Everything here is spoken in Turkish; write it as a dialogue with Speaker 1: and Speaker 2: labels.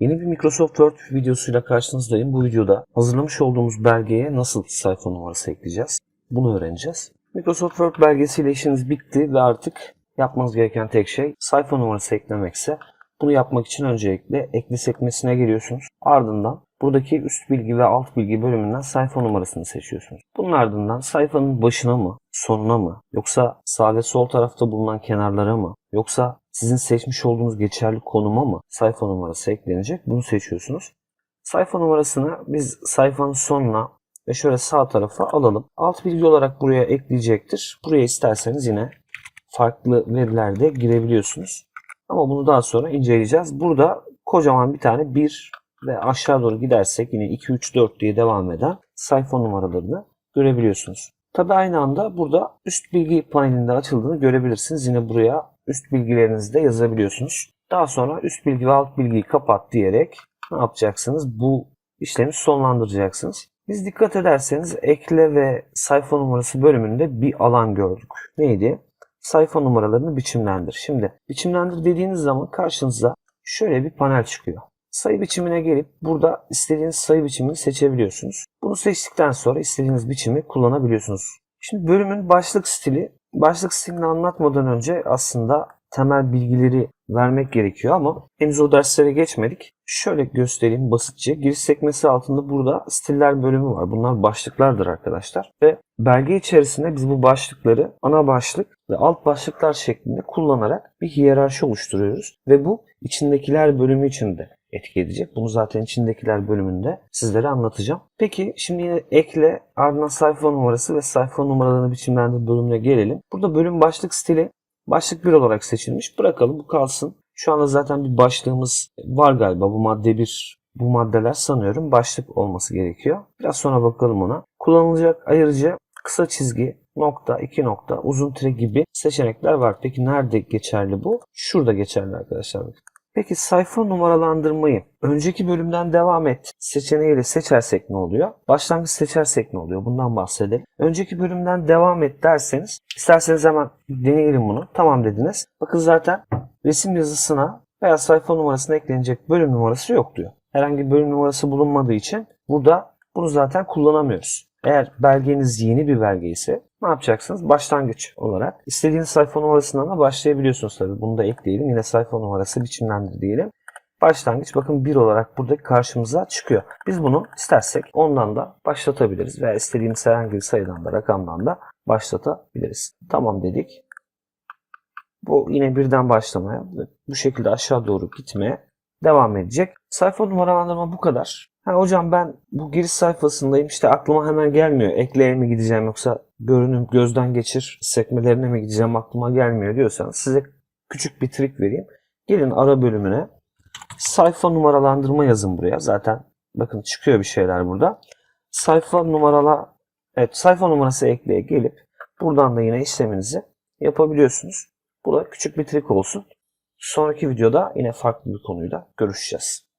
Speaker 1: Yeni bir Microsoft Word videosuyla karşınızdayım. Bu videoda hazırlamış olduğumuz belgeye nasıl sayfa numarası ekleyeceğiz? Bunu öğreneceğiz. Microsoft Word belgesiyle işiniz bitti ve artık yapmanız gereken tek şey sayfa numarası eklemekse bunu yapmak için öncelikle ekle sekmesine geliyorsunuz. Ardından buradaki üst bilgi ve alt bilgi bölümünden sayfa numarasını seçiyorsunuz. Bunun ardından sayfanın başına mı, sonuna mı, yoksa sağ ve sol tarafta bulunan kenarlara mı, yoksa sizin seçmiş olduğunuz geçerli konuma mı sayfa numarası eklenecek bunu seçiyorsunuz. Sayfa numarasını biz sayfanın sonuna ve şöyle sağ tarafa alalım. Alt bilgi olarak buraya ekleyecektir. Buraya isterseniz yine farklı verilerde girebiliyorsunuz. Ama bunu daha sonra inceleyeceğiz. Burada kocaman bir tane 1 ve aşağı doğru gidersek yine 2, 3, 4 diye devam eden sayfa numaralarını görebiliyorsunuz. Tabi aynı anda burada üst bilgi panelinde açıldığını görebilirsiniz. Yine buraya üst bilgilerinizi de yazabiliyorsunuz. Daha sonra üst bilgi ve alt bilgiyi kapat diyerek ne yapacaksınız? Bu işlemi sonlandıracaksınız. Biz dikkat ederseniz ekle ve sayfa numarası bölümünde bir alan gördük. Neydi? Sayfa numaralarını biçimlendir. Şimdi biçimlendir dediğiniz zaman karşınıza şöyle bir panel çıkıyor. Sayı biçimine gelip burada istediğiniz sayı biçimini seçebiliyorsunuz. Bunu seçtikten sonra istediğiniz biçimi kullanabiliyorsunuz. Şimdi bölümün başlık stili, başlık stilini anlatmadan önce aslında temel bilgileri vermek gerekiyor ama henüz o derslere geçmedik. Şöyle göstereyim basitçe. Giriş sekmesi altında burada stiller bölümü var. Bunlar başlıklardır arkadaşlar. Ve belge içerisinde biz bu başlıkları ana başlık ve alt başlıklar şeklinde kullanarak bir hiyerarşi oluşturuyoruz. Ve bu içindekiler bölümü içinde etki edecek. Bunu zaten içindekiler bölümünde sizlere anlatacağım. Peki şimdi yine ekle ardından sayfa numarası ve sayfa numaralarını biçimlendir bölümüne gelelim. Burada bölüm başlık stili başlık 1 olarak seçilmiş. Bırakalım bu kalsın. Şu anda zaten bir başlığımız var galiba. Bu madde 1 bu maddeler sanıyorum başlık olması gerekiyor. Biraz sonra bakalım ona. Kullanılacak ayırıcı kısa çizgi, nokta, iki nokta, uzun tire gibi seçenekler var. Peki nerede geçerli bu? Şurada geçerli arkadaşlar. Peki sayfa numaralandırmayı önceki bölümden devam et seçeneğiyle seçersek ne oluyor? Başlangıç seçersek ne oluyor? Bundan bahsedelim. Önceki bölümden devam et derseniz isterseniz hemen deneyelim bunu. Tamam dediniz. Bakın zaten resim yazısına veya sayfa numarasına eklenecek bölüm numarası yok diyor. Herhangi bir bölüm numarası bulunmadığı için burada bunu zaten kullanamıyoruz. Eğer belgeniz yeni bir belge ise ne yapacaksınız? Başlangıç olarak istediğiniz sayfa numarasından da başlayabiliyorsunuz tabii. Bunu da ekleyelim. Yine sayfa numarası biçimlendir diyelim. Başlangıç bakın 1 olarak burada karşımıza çıkıyor. Biz bunu istersek ondan da başlatabiliriz veya istediğimiz herhangi bir sayıdan da rakamdan da başlatabiliriz. Tamam dedik. Bu yine birden başlamaya bu şekilde aşağı doğru gitmeye devam edecek. Sayfa numaralandırma bu kadar. Ha, hocam ben bu giriş sayfasındayım işte aklıma hemen gelmiyor. Ekleye mi gideceğim yoksa görünüm gözden geçir sekmelerine mi gideceğim aklıma gelmiyor diyorsanız size küçük bir trik vereyim. Gelin ara bölümüne sayfa numaralandırma yazın buraya. Zaten bakın çıkıyor bir şeyler burada. Sayfa numarala evet sayfa numarası ekleye gelip buradan da yine işleminizi yapabiliyorsunuz. Bu da küçük bir trik olsun. Sonraki videoda yine farklı bir konuyla görüşeceğiz.